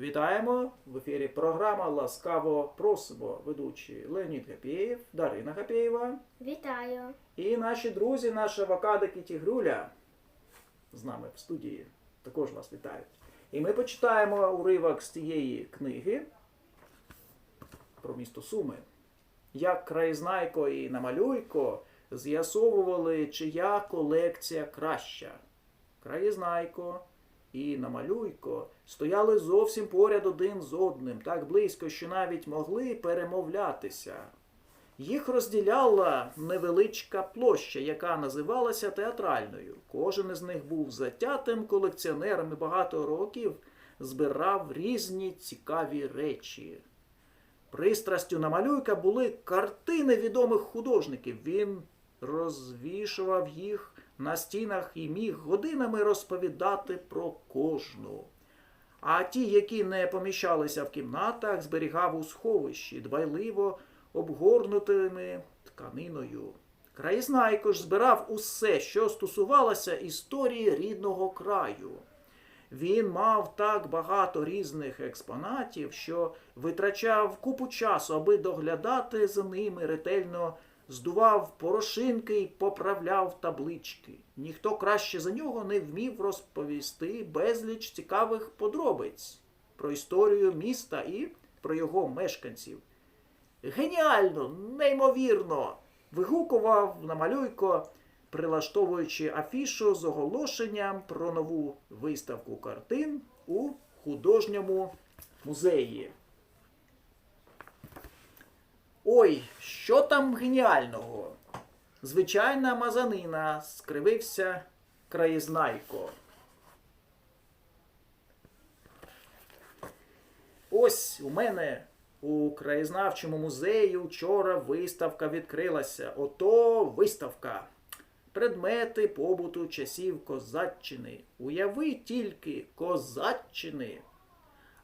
Вітаємо в ефірі програма Ласкаво просимо. Ведучі Леонід Гапєєв, Дарина Гапєєва Вітаю! і наші друзі, наша авокадик і Тігруля з нами в студії. Також вас вітають. І ми почитаємо уривок з цієї книги про місто Суми. Як краєзнайко і намалюйко з'ясовували, чия колекція краща. Краєзнайко і намалюйко стояли зовсім поряд один з одним, так близько, що навіть могли перемовлятися. Їх розділяла невеличка площа, яка називалася театральною. Кожен із них був затятим колекціонером і багато років збирав різні цікаві речі. Пристрастю на малюйка були картини відомих художників. Він розвішував їх на стінах і міг годинами розповідати про кожну. А ті, які не поміщалися в кімнатах, зберігав у сховищі, дбайливо обгорнутими тканиною. Краєзнайко ж збирав усе, що стосувалося історії рідного краю. Він мав так багато різних експонатів, що витрачав купу часу, аби доглядати за ними, ретельно здував порошинки і поправляв таблички. Ніхто краще за нього не вмів розповісти безліч цікавих подробиць про історію міста і про його мешканців. Геніально, неймовірно! вигукував намалюйко, прилаштовуючи афішу з оголошенням про нову виставку картин у художньому музеї. Ой, що там геніального? Звичайна мазанина, скривився краєзнайко. Ось у мене у краєзнавчому музеї вчора виставка відкрилася. Ото виставка. Предмети побуту часів козаччини. Уяви тільки козаччини.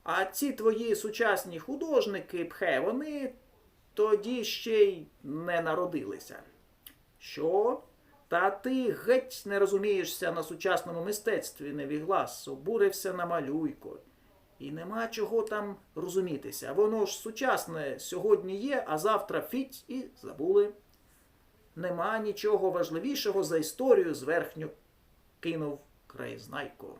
А ці твої сучасні художники, пхе, вони тоді ще й не народилися. Що? Та ти геть не розумієшся на сучасному мистецтві, невіглас, обурився на малюйко. І нема чого там розумітися. Воно ж сучасне сьогодні є, а завтра фіть і забули. Нема нічого важливішого за історію зверхню кинув краєзнайко.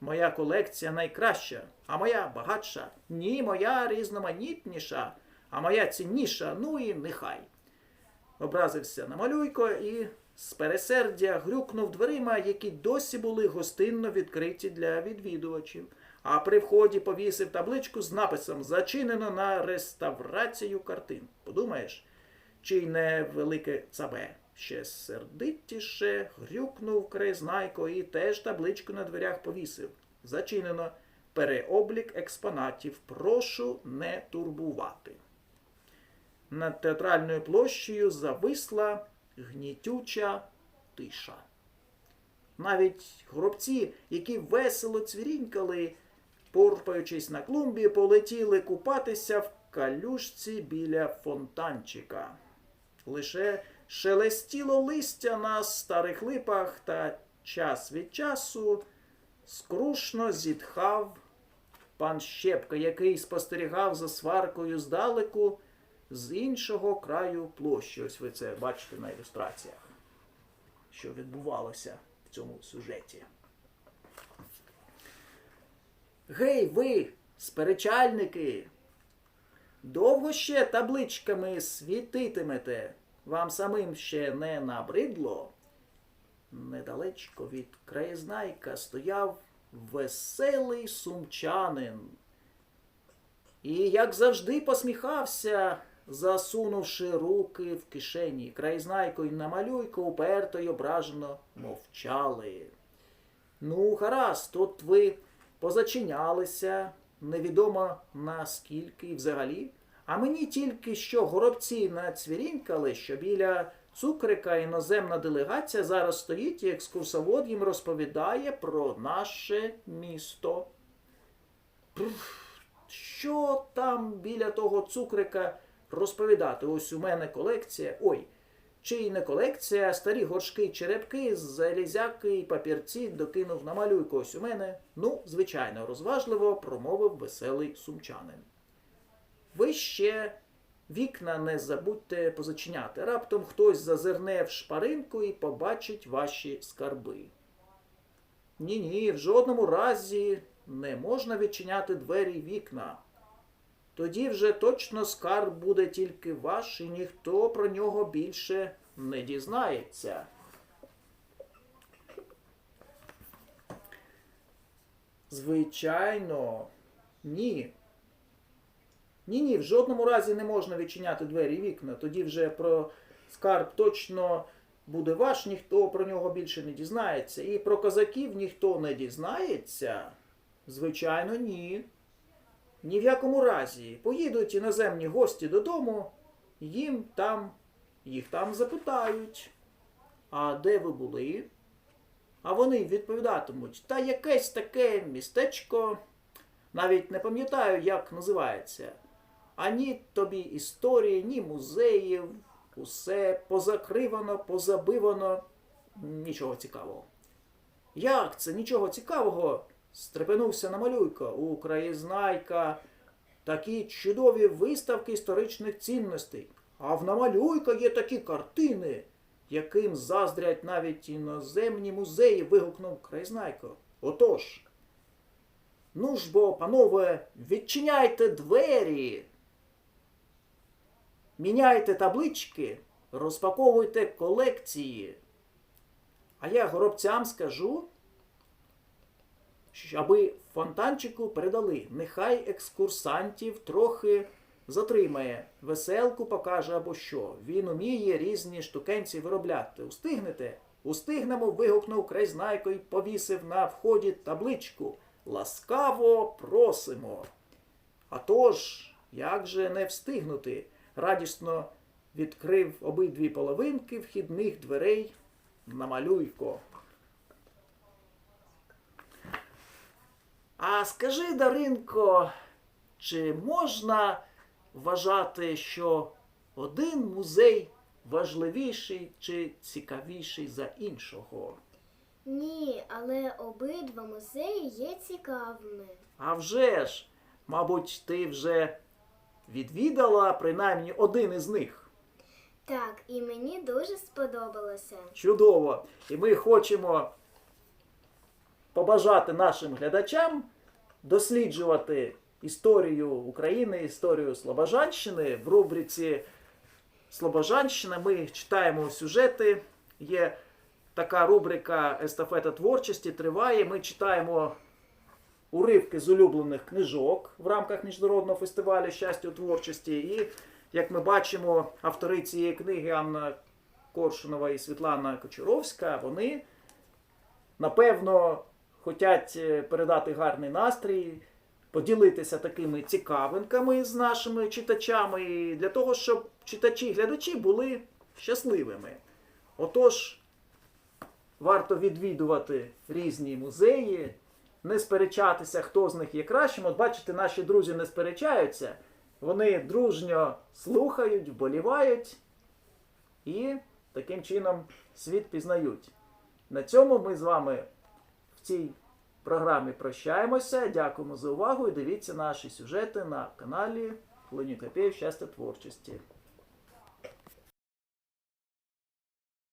Моя колекція найкраща, а моя багатша. Ні, моя різноманітніша, а моя цінніша, ну і нехай. Образився на малюйко і з пересердя грюкнув дверима, які досі були гостинно відкриті для відвідувачів. А при вході повісив табличку з написом Зачинено на реставрацію картин. Подумаєш, чи не велике цабе. Ще сердитіше грюкнув краєзнайко і теж табличку на дверях повісив. Зачинено. Переоблік експонатів. Прошу не турбувати. Над театральною площею зависла гнітюча тиша. Навіть гробці, які весело цвірінькали, порпаючись на клумбі, полетіли купатися в калюшці біля фонтанчика. Лише шелестіло листя на старих липах та час від часу скрушно зітхав пан Щепка, який спостерігав за сваркою здалеку з іншого краю площі. Ось ви це бачите на ілюстраціях, що відбувалося в цьому сюжеті. Гей, ви, сперечальники! Довго ще табличками світитимете? Вам самим ще не набридло? Недалечко від краєзнайка стояв веселий сумчанин. І, як завжди, посміхався, засунувши руки в кишені. Краєзнайко й намалюйко уперто й ображено мовчали. Ну, гаразд, тут ви позачинялися, невідомо наскільки і взагалі. А мені тільки що горобці нацвірінькали, що біля цукрика іноземна делегація зараз стоїть і екскурсовод їм розповідає про наше місто. Що там біля того цукрика розповідати? Ось у мене колекція. Ой, Чи не колекція, старі горшки, черепки, залізяки й папірці докинув на малюйку ось у мене. Ну, звичайно, розважливо промовив веселий сумчанин. Ви ще вікна не забудьте позачиняти. Раптом хтось зазирне в шпаринку і побачить ваші скарби. Ні, ні, в жодному разі не можна відчиняти двері вікна. Тоді вже точно скарб буде тільки ваш, і ніхто про нього більше не дізнається. Звичайно, ні. Ні, ні, в жодному разі не можна відчиняти двері і вікна. Тоді вже про скарб точно буде ваш, ніхто про нього більше не дізнається. І про козаків ніхто не дізнається. Звичайно, ні. Ні в якому разі. Поїдуть іноземні гості додому, їм там, їх там запитають. А де ви були? А вони відповідатимуть, та якесь таке містечко, навіть не пам'ятаю, як називається. Ані тобі історії, ні музеїв, усе позакривано, позабивано, нічого цікавого. Як це нічого цікавого? Стрепенувся на малюйка у краєзнайка. Такі чудові виставки історичних цінностей. А в намалюйка є такі картини, яким заздрять навіть іноземні музеї, вигукнув краєзнайко. Отож. Ну ж бо, панове, відчиняйте двері. Міняйте таблички, розпаковуйте колекції. А я горобцям скажу, аби фонтанчику передали. Нехай екскурсантів трохи затримає, веселку покаже або що. Він уміє різні штукенці виробляти. Устигнете? Устигнемо, вигукнув крайзнайко й повісив на вході табличку. Ласкаво просимо. А тож, як же не встигнути? Радісно відкрив обидві половинки вхідних дверей на малюйко. А скажи, Даринко, чи можна вважати, що один музей важливіший чи цікавіший за іншого? Ні, але обидва музеї є цікавими. А вже ж, мабуть, ти вже відвідала принаймні один із них. Так, і мені дуже сподобалося. Чудово! І ми хочемо побажати нашим глядачам досліджувати історію України, історію Слобожанщини. В рубриці Слобожанщина ми читаємо сюжети. Є така рубрика Естафета творчості триває. Ми читаємо уривки з улюблених книжок в рамках міжнародного фестивалю щастя творчості. І, як ми бачимо, автори цієї книги Анна Коршунова і Світлана Кочуровська, вони напевно хочуть е, передати гарний настрій, поділитися такими цікавинками з нашими читачами, для того, щоб читачі і глядачі були щасливими. Отож, варто відвідувати різні музеї, не сперечатися, хто з них є кращим. От бачите, наші друзі не сперечаються, вони дружньо слухають, вболівають і таким чином світ пізнають. На цьому ми з вами в цій програмі прощаємося. Дякуємо за увагу і дивіться наші сюжети на каналі Леонід Капєєв Щастя творчості.